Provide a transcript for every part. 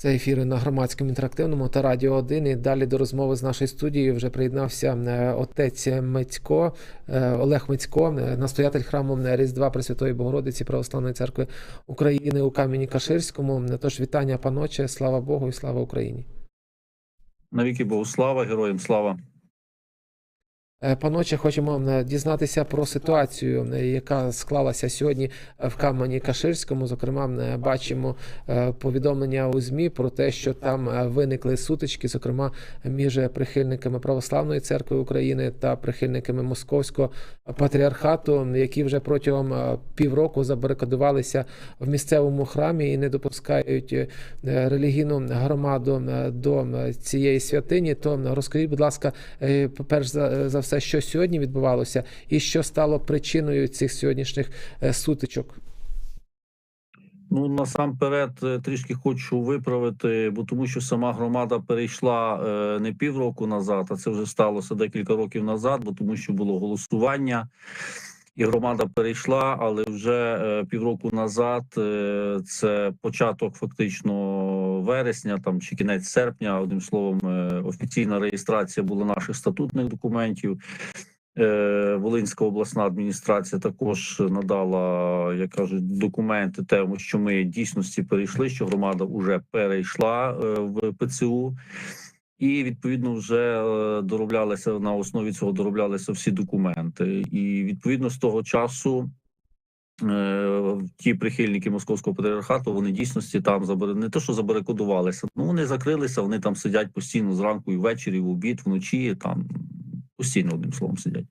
Це ефіри на громадському інтерактивному та радіо 1. І далі до розмови з нашою студією вже приєднався е, отець Мицько, е, Олег Мицько, е, настоятель храму Різдва Пресвятої Богородиці Православної церкви України у Кам'яні Каширському. Тож вітання, паноче, слава Богу і слава Україні. Навіки Богу слава, героям слава. Е, Паноче, хочемо е, дізнатися про ситуацію, е, яка склалася сьогодні в Кам'яні Каширському. Зокрема, бачимо повідомлення у ЗМІ про те, що там виникли сутички, зокрема між прихильниками Православної церкви України та прихильниками Московського патріархату, які вже протягом півроку забарикадувалися в місцевому храмі і не допускають релігійну громаду до цієї святині. То розкажіть, будь ласка, перш за, за все, що сьогодні відбувалося, і що стало причиною цих сьогоднішніх е, сутичок. Ну насамперед е, трішки хочу виправити, бо тому що сама громада перейшла е, не півроку назад, а це вже сталося декілька років назад, бо тому що було голосування. І громада перейшла, але вже е, півроку назад е, це початок фактично вересня, там чи кінець серпня. Одним словом, е, офіційна реєстрація була наших статутних документів. Волинська обласна адміністрація також надала, як кажуть, документи, тому що ми дійсності перейшли, що громада вже перейшла в ПЦУ. І відповідно вже е, дороблялися на основі цього дороблялися всі документи. І відповідно з того часу е, ті прихильники московського патріархату вони дійсності там забари не те, що забарикодувалися, ну вони закрилися. Вони там сидять постійно зранку і ввечері, в обід, вночі там постійно одним словом сидять.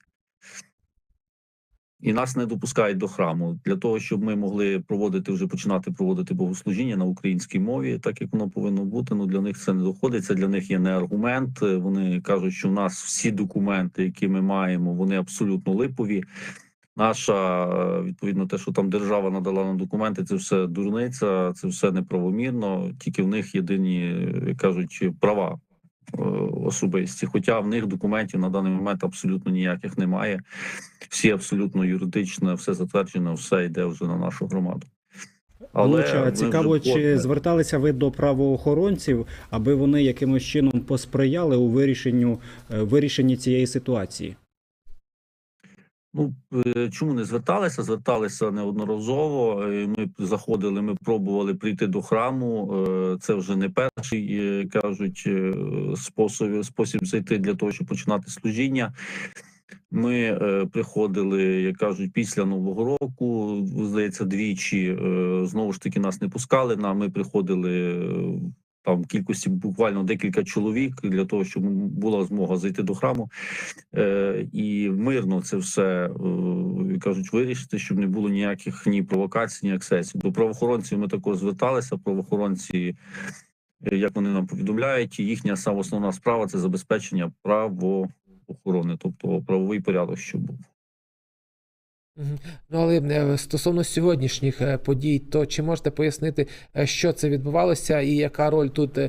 І нас не допускають до храму для того, щоб ми могли проводити вже починати проводити богослужіння на українській мові, так як воно повинно бути. Ну для них це не доходить. Це для них є не аргумент. Вони кажуть, що в нас всі документи, які ми маємо, вони абсолютно липові. Наша відповідно, те, що там держава надала нам документи, це все дурниця, це все неправомірно. Тільки в них єдині як кажуть права особисті. Хоча в них документів на даний момент абсолютно ніяких немає. Всі абсолютно юридично, все затверджено, все йде вже на нашу громаду. Луча, цікаво, вже чи зверталися ви до правоохоронців, аби вони якимось чином посприяли у вирішенню е, вирішенні цієї ситуації? Ну е, чому не зверталися? Зверталися неодноразово. Е, Ми заходили, ми пробували прийти до храму. Е, Це вже не перший кажуть спосіб, спосіб зайти для того, щоб починати служіння. Ми приходили, як кажуть, після нового року. Здається, двічі знову ж таки нас не пускали. На ми приходили там кількості буквально декілька чоловік для того, щоб була змога зайти до храму е, і мирно це все е, кажуть вирішити, щоб не було ніяких ні провокацій, ні аксесій. До правоохоронців ми також зверталися. Правоохоронці, е, як вони нам повідомляють, їхня сама основна справа це забезпечення правоохорони, тобто правовий порядок, щоб був. Ну, але е, стосовно сьогоднішніх е, подій, то чи можете пояснити, е, що це відбувалося, і яка роль тут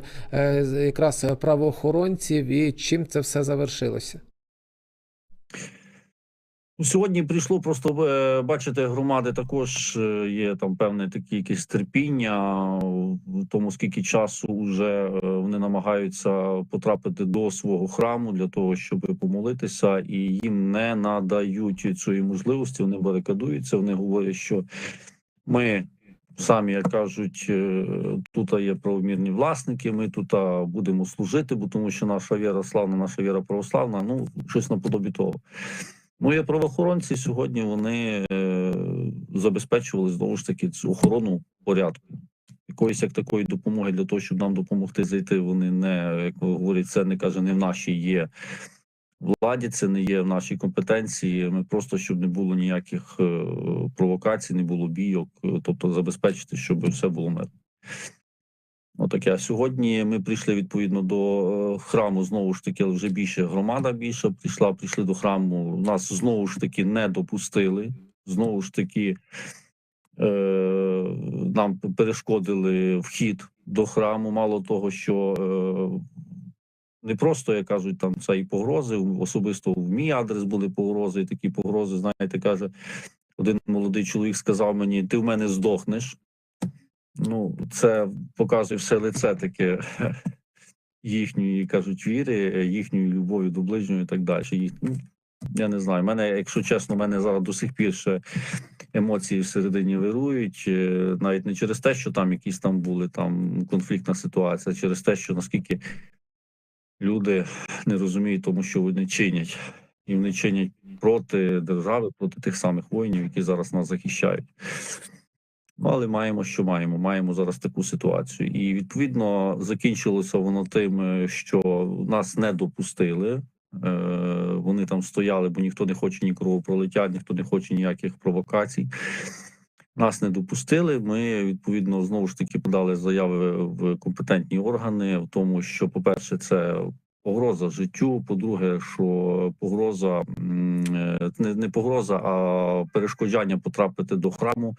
якраз правоохоронців, і чим це все завершилося? Ну, Сьогодні прийшло просто е, бачите, громади також е, є там певне таке якесь терпіння в тому, скільки часу вже е, вони намагаються потрапити до свого храму для того, щоб помолитися, і їм не надають цієї можливості. Вони барикадуються. Вони говорять, що ми самі як кажуть, тут є правомірні власники. Ми тут будемо служити, бо тому що наша віра славна, наша віра православна. Ну щось наподобі того. Ну, правоохоронці сьогодні вони е, забезпечували знову ж таки цю охорону порядку. Якоїсь як такої допомоги для того, щоб нам допомогти зайти. Вони не як говорять, це не каже, не в нашій є владі, це не є в нашій компетенції. Ми просто щоб не було ніяких е, провокацій, не було бійок, е, тобто забезпечити, щоб все було мирно. Отаке. А сьогодні ми прийшли відповідно до е, храму. Знову ж таки, вже більше громада більша прийшла. Прийшли до храму. Нас знову ж таки не допустили. Знову ж таки, е, нам перешкодили вхід до храму. Мало того, що е, не просто, як кажуть, там це і погрози. Особисто в мій адрес були погрози. І такі погрози, знаєте, каже, один молодий чоловік сказав мені: ти в мене здохнеш. Ну, це показує все лице таке їхньої кажуть віри, їхньої любові до ближнього і так далі. Їх, ну, я не знаю. Мене, якщо чесно, мене зараз до сих пір ще емоції всередині вирують. е, Навіть не через те, що там якісь там були там конфліктна ситуація, а через те, що наскільки люди не розуміють тому, що вони чинять, і вони чинять проти держави, проти тих самих воїнів, які зараз нас захищають. Ну, але маємо, що маємо. Маємо зараз таку ситуацію. І відповідно закінчилося воно тим, е, що нас не допустили. Е, вони там стояли, бо ніхто не хоче ні кровопролиття, ніхто не хоче ніяких провокацій. Нас не допустили. Ми відповідно знову ж таки подали заяви в компетентні органи, в тому, що, по-перше, це погроза життю. По-друге, що погроза е, не, не погроза, а перешкоджання потрапити до храму.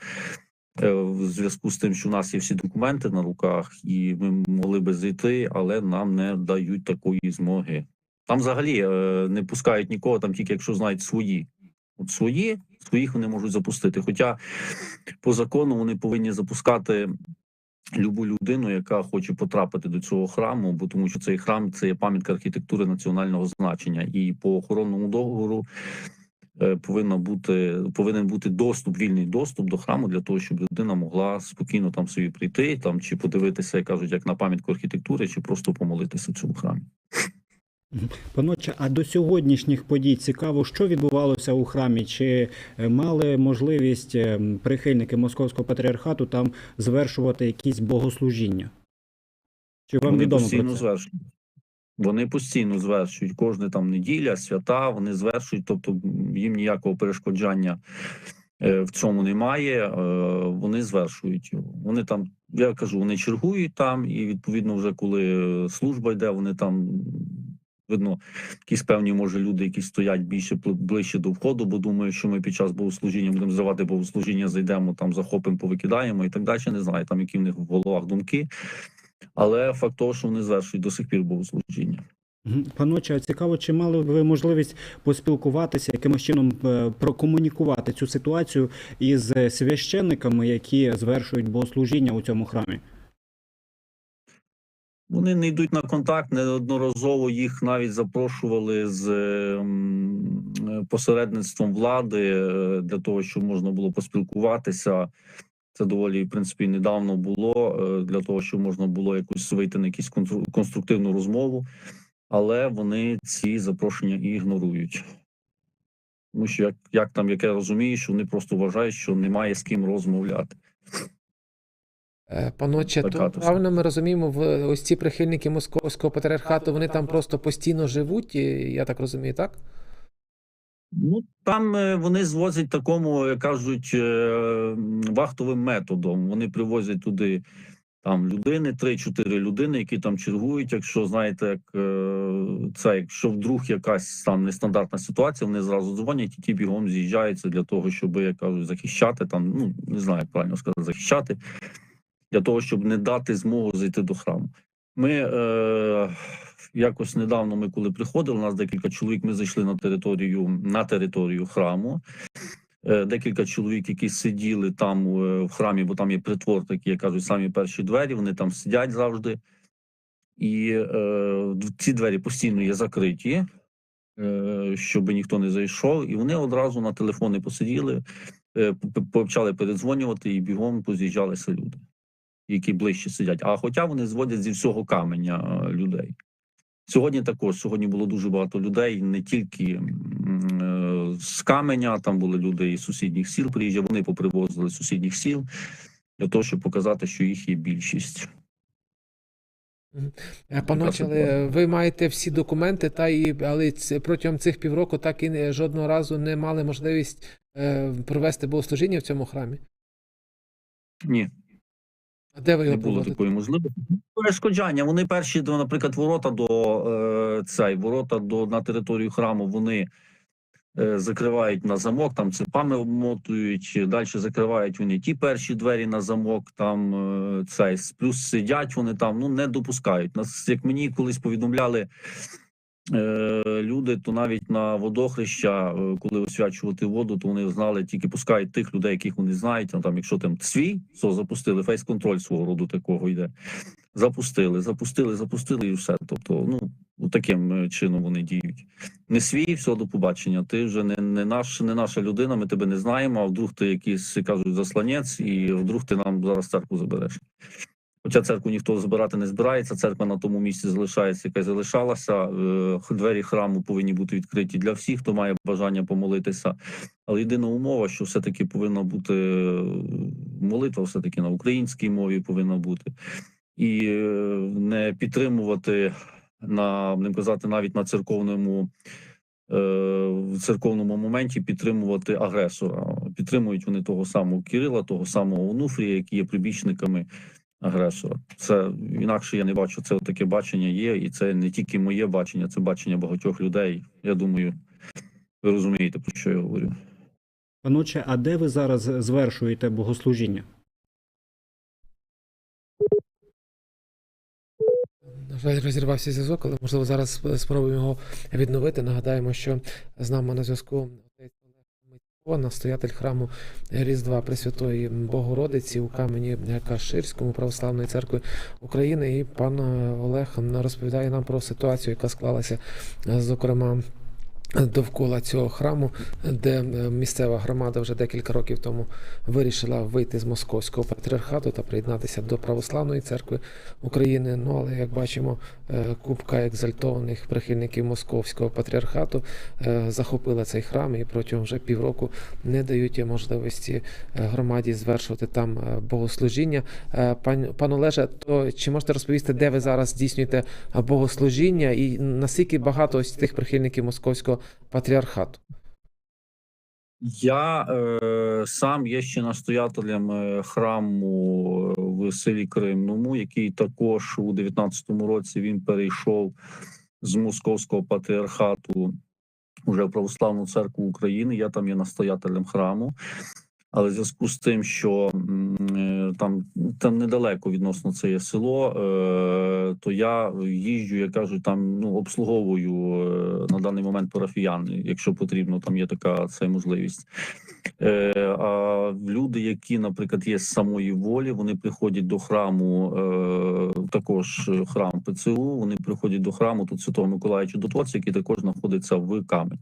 Е, В зв'язку з тим, що у нас є всі документи на руках, і ми могли би зайти, але нам не дають такої змоги. Там взагалі е, не пускають нікого, там тільки якщо знають свої. От свої, своїх вони можуть запустити. Хоча по закону вони повинні запускати любу людину, яка хоче потрапити до цього храму, бо тому що цей храм це є пам'ятка архітектури національного значення, і по охоронному договору повинна бути повинен бути доступ, вільний доступ до храму для того, щоб людина могла спокійно там собі прийти, там чи подивитися, як кажуть, як на пам'ятку архітектури, чи просто помолитися в цьому храмі. Паноче, а до сьогоднішніх подій цікаво, що відбувалося у храмі? Чи е, мали можливість е, прихильники московського патріархату там звершувати якісь богослужіння? Чи вам вони відомо про це? звершують. Вони постійно звершують кожне там неділя, свята. Вони звершують, тобто їм ніякого перешкоджання е, в цьому немає. Е, вони звершують. Вони там, я кажу, вони чергують там, і відповідно, вже коли служба йде, вони там. Видно, якісь певні, може, люди, які стоять більше ближче до входу, бо думають, що ми під час богослужіння будемо здавати богослужіння, зайдемо там, захопимо, повикидаємо і так далі. Не знаю, там які в них в головах думки. Але факт того, що вони звершують до сих пір богослужіння. Паноче, а цікаво, чи мали ви можливість поспілкуватися, якимось чином е, прокомунікувати цю ситуацію із священниками, які звершують богослужіння у цьому храмі? Вони не йдуть на контакт. Неодноразово їх навіть запрошували з е, м, е, посередництвом влади е, для того, щоб можна було поспілкуватися. Це доволі в принципі недавно було е, для того, щоб можна було якось вийти на якусь конструктивну розмову, але вони ці запрошення і ігнорують. Тому що як, як там, як я розумію, що вони просто вважають, що немає з ким розмовляти. Е, Паноче, то то правильно ми розуміємо, в ось ці прихильники московського патріархату, вони там просто постійно живуть, я так розумію, так? Ну там е, вони звозять такому, як кажуть, е, вахтовим методом. Вони привозять туди там людини, 3-4 людини, які там чергують. Якщо знаєте, як е, це, якщо вдруг якась там нестандартна ситуація, вони зразу дзвонять і ті бігом з'їжджаються для того, щоб як кажуть, захищати там. Ну не знаю, як правильно сказати, захищати для того, щоб не дати змогу зайти до храму. Ми е, якось недавно, ми коли приходили, у нас декілька чоловік. Ми зайшли на територію на територію храму. Е, декілька чоловік, які сиділи там е, в храмі, бо там є притвор, такі як кажуть, самі перші двері. Вони там сидять завжди, і е, ці двері постійно є закриті, е, щоб ніхто не зайшов. І вони одразу на телефони посиділи, е, почали передзвонювати, і бігом поз'їжджалися люди які ближче сидять. А хоча вони зводять зі всього каменя е, людей. Сьогодні також сьогодні було дуже багато людей, не тільки е, з каменя, там були люди із сусідніх сіл. Приїжджали, вони попривозили з сусідніх сіл для того, щоб показати, що їх є більшість. Е, Паноче, ви маєте всі документи, та і але протягом цих півроку так і не, жодного разу не мали можливість е, провести богослужіння в цьому храмі. Ні, А де ви не було проводите? такої можливості. Перешкоджання. Вони перші, наприклад, ворота до е, цей, ворота до на територію храму. Вони е, закривають на замок, там цепами обмотують. Далі закривають вони ті перші двері на замок. Там е, цей плюс сидять вони там. Ну не допускають. Нас як мені колись повідомляли люди, то навіть на водохреща, е, коли освячувати воду, то вони знали, тільки пускають тих людей, яких вони знають. А там, якщо там свій, то запустили фейс-контроль свого роду такого йде. Запустили, запустили, запустили і все. Тобто, ну таким е, чином вони діють. Не свій, все до побачення. Ти вже не, не наш, не наша людина. Ми тебе не знаємо. А вдруг ти якийсь кажуть засланець, і вдруг ти нам зараз церкву забереш. Хоча церкву ніхто збирати не збирається, церква на тому місці залишається, яка залишалася. Е, Двері храму повинні бути відкриті для всіх, хто має бажання помолитися. Але єдина умова, що все-таки повинна бути е, молитва, все-таки на українській мові повинна бути, і е, не підтримувати на будемо казати, навіть на церковному. В церковному моменті підтримувати агресора. Підтримують вони того самого Кирила, того самого Онуфрія, які є прибічниками агресора. Це інакше я не бачу. Це таке бачення є, і це не тільки моє бачення, це бачення багатьох людей. Я думаю, ви розумієте, про що я говорю. Паноче, а де ви зараз звершуєте богослужіння? На жаль, розірвався зв'язок, але можливо зараз спробуємо його відновити. Нагадаємо, що з нами на зв'язку настоятель храму Різдва Пресвятої Богородиці у камені Каширському православної церкви України. І пан Олег розповідає нам про ситуацію, яка склалася, зокрема. Довкола цього храму, де е, місцева громада вже декілька років тому вирішила вийти з московського патріархату та приєднатися до православної церкви України. Ну але як бачимо, е, купка екзальтованих прихильників московського патріархату е, захопила цей храм і протягом вже півроку не дають можливості громаді звершувати там богослужіння. Пан пан Олеже, то чи можете розповісти, де ви зараз здійснюєте богослужіння, і наскільки багато ось тих прихильників московського патріархату? Я е, сам є ще настоятелем е, храму е, в селі Кримному, який також у 19-му році він перейшов з московського патріархату уже в Православну церкву України. Я там є настоятелем храму. Але в зв'язку з тим, що е, там, там недалеко відносно це є село, е, то я їжджу, як кажуть, там ну обслуговую е, на даний момент парафіян, якщо потрібно, там є така це можливість. А люди, які, наприклад, є з самої волі, вони приходять до храму, також храм ПЦУ. Вони приходять до храму тут Святого Миколая Чудотворця, який також знаходиться в камені.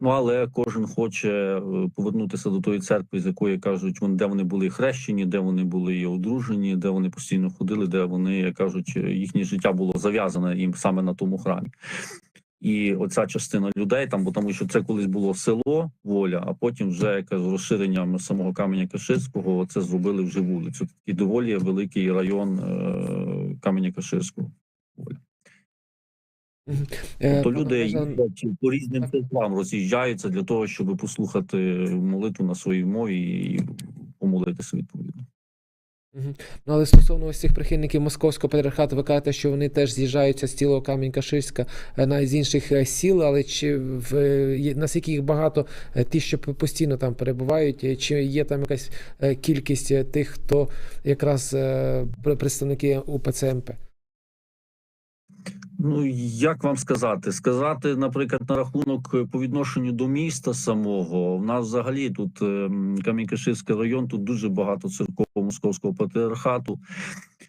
Ну але кожен хоче повернутися до тої церкви, якої кажуть, де вони були хрещені, де вони були одружені, де вони постійно ходили, де вони як кажуть, їхнє життя було зав'язане їм саме на тому храмі. І оця частина людей там, бо тому що це колись було село воля, а потім вже яке з розширенням самого каменя Каширського це зробили вже вулицю. І доволі великий район е, каменя Каширського. Е, То люди їздять по різним церквам роз'їжджаються для того, щоб послухати молитву на своїй мові і помолитися відповідно. Ну, але стосовно ось цих прихильників московського патріархату, ви кажете, що вони теж з'їжджаються з цілого Камінь-Каширська, е, навіть з інших е, сіл, але чи в е, наскільки їх багато, е, ті, що постійно там перебувають, е, чи є там якась е, кількість е, тих, хто якраз е, представники УПЦ МП? Ну як вам сказати? Сказати, наприклад, на рахунок е, по відношенню до міста самого, в нас взагалі тут ем, Камінь-Каширський район, тут дуже багато церков московського патріархату.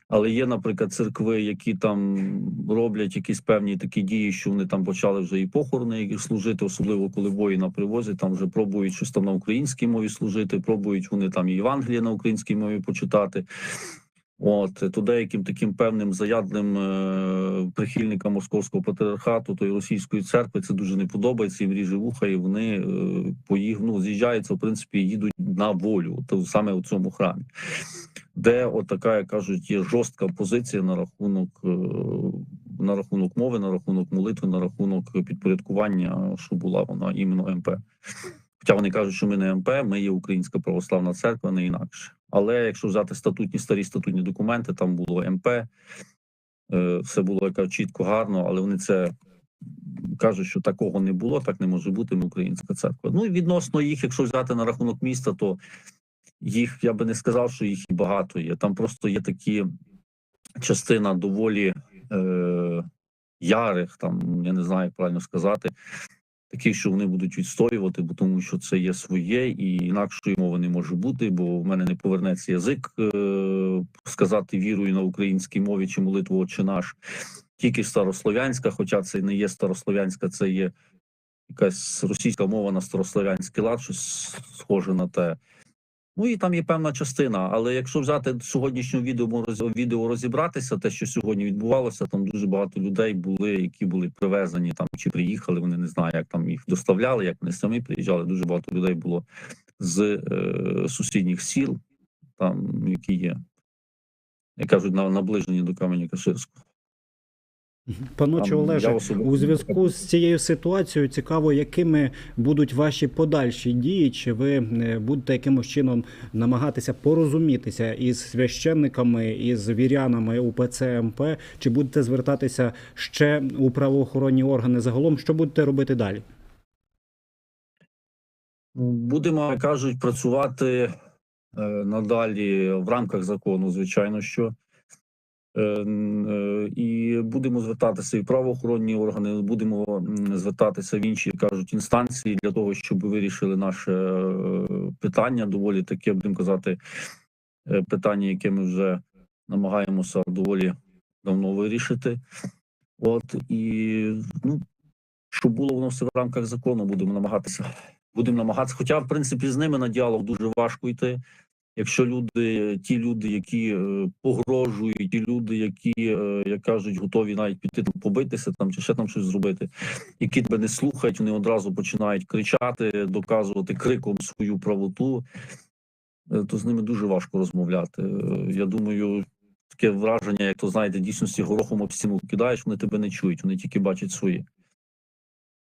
Але є, наприклад, церкви, які там роблять якісь певні такі дії, що вони там почали вже і похорони служити, особливо коли воїна привозять, там вже пробують щось там на українській мові служити, пробують вони там і Євангеліє на українській мові почитати. От то деяким таким певним заядлим е, прихильникам московського патріархату, то й російської церкви це дуже не подобається, їм ріже вуха, і вони е, поїх, ну, з'їжджаються, в принципі, їдуть на волю, то саме у цьому храмі, де от така, як кажуть, є жорстка позиція на рахунок е, на рахунок мови, на рахунок молитви, на рахунок підпорядкування, що була вона іменно МП. Хоча вони кажуть, що ми не МП, ми є Українська православна церква, не інакше. Але якщо взяти статутні старі статутні документи, там було МП, е, все було яка чітко, гарно, але вони це кажуть, що такого не було, так не може бути. Ми українська церква. Ну і відносно їх, якщо взяти на рахунок міста, то їх я би не сказав, що їх і багато є. Там просто є такі частина доволі. Е, ярих, там я не знаю, як правильно сказати, таких, що вони будуть відстоювати, бо тому що це є своє, і інакшої мови не може бути, бо в мене не повернеться язик е- сказати вірую на українській мові чи молитву «Отче наш. Тільки старослов'янська, хоча це не є старослов'янська, це є якась російська мова на старослов'янський лад, щось схоже на те. Ну і там є певна частина. Але якщо взяти сьогоднішню відео відео розібратися, те, що сьогодні відбувалося, там дуже багато людей були, які були привезені там чи приїхали. Вони не знаю, як там їх доставляли, як вони самі приїжджали. Дуже багато людей було з е, сусідніх сіл, там які є, як кажуть, на, наближені до камені Каширського. Паноче Олеже, у зв'язку з цією ситуацією цікаво, якими будуть ваші подальші дії? Чи ви е, будете якимось чином намагатися порозумітися із священниками, із вірянами УПЦ МП? Чи будете звертатися ще у правоохоронні органи загалом? Що будете робити далі? Будемо, кажуть, працювати е, надалі в рамках закону, звичайно, що. Е, е, І будемо звертатися і в правоохоронні органи, будемо звертатися в інші кажуть інстанції для того, щоб вирішили наше е, питання. Доволі таке, будемо казати, питання, яке ми вже намагаємося доволі давно вирішити. От і ну, щоб було воно все в рамках закону, будемо намагатися. Будемо намагатися. Хоча, в принципі, з ними на діалог дуже важко йти. Якщо люди, ті люди, які е, погрожують, ті люди, які, е, як кажуть, готові навіть піти там побитися там чи ще там щось зробити, які тебе не слухають, вони одразу починають кричати, доказувати криком свою правоту, е, то з ними дуже важко розмовляти. Я думаю, таке враження, як то знаєте, дійсності горохом об стіну кидаєш, вони тебе не чують, вони тільки бачать свої.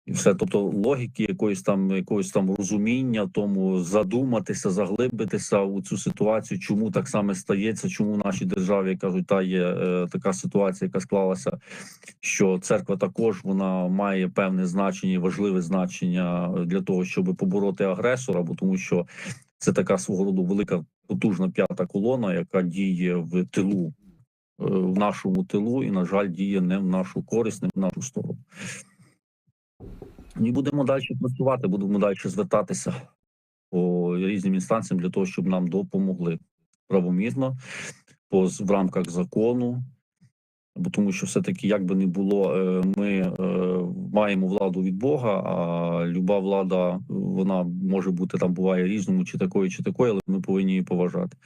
І все, тобто логіки якоїсь там якогось там розуміння, тому задуматися, заглибитися у цю ситуацію, чому так саме стається, чому в нашій державі кажуть, та є е, така ситуація, яка склалася, що церква також вона має певне значення, важливе значення для того, щоб побороти агресора, бо тому що це така свого роду велика потужна п'ята колона, яка діє в тилу, е, в нашому тилу, і на жаль, діє не в нашу користь, не в нашу сторону. І будемо далі працювати, будемо далі звертатися по різним інстанціям для того, щоб нам допомогли правомірно по в рамках закону. Бо тому, що все-таки, як би не було, е, ми е, маємо владу від Бога, а люба влада вона може бути там, буває різному, чи такою, чи такою, але ми повинні її поважати.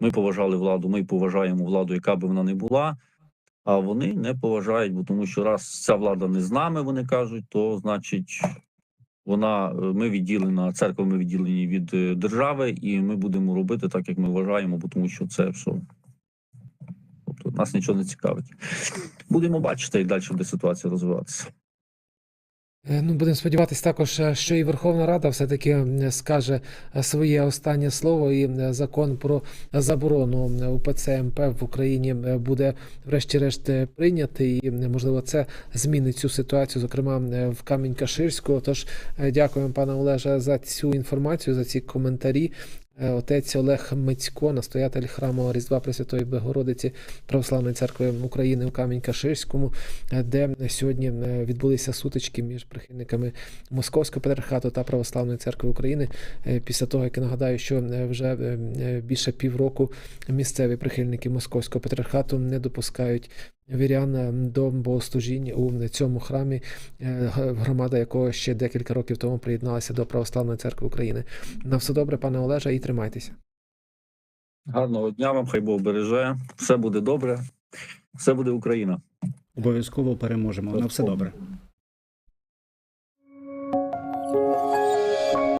Ми поважали владу, ми поважаємо владу, яка би вона не була. А вони не поважають, бо тому що раз ця влада не з нами, вони кажуть, то значить вона е, ми відділена, церква ми відділені від е, держави, і ми будемо робити так, як ми вважаємо, бо тому що це все. Тобто нас нічого не цікавить. Будемо бачити, як далі буде ситуація розвиватися. Е, Ну, будемо сподіватися також, е, що і Верховна Рада все-таки скаже е, своє останнє слово, і закон про заборону УПЦ МП в Україні буде, врешті-решт, прийнятий. І можливо, це змінить цю ситуацію, зокрема в Камінь-Каширську. Тож е, дякуємо, пане Олеже, за цю інформацію, за ці коментарі. Е, Отець Олег Мицько, настоятель храму Різдва Пресвятої Богородиці Православної церкви України у Камінь-Каширському, е, де сьогодні е, відбулися сутички між прихильниками Московського патріархату та Православної церкви України. Після того, як я нагадаю, що вже більше півроку місцеві прихильники Московського патріархату не допускають вірян е, до богослужінь у цьому храмі, е, громада якого ще декілька років тому приєдналася до Православної церкви України. На все добре, пане Олеже, і тримайтеся. Гарного дня вам, хай Бог береже. Все буде добре, все буде Україна. Обов'язково переможемо. На все добре.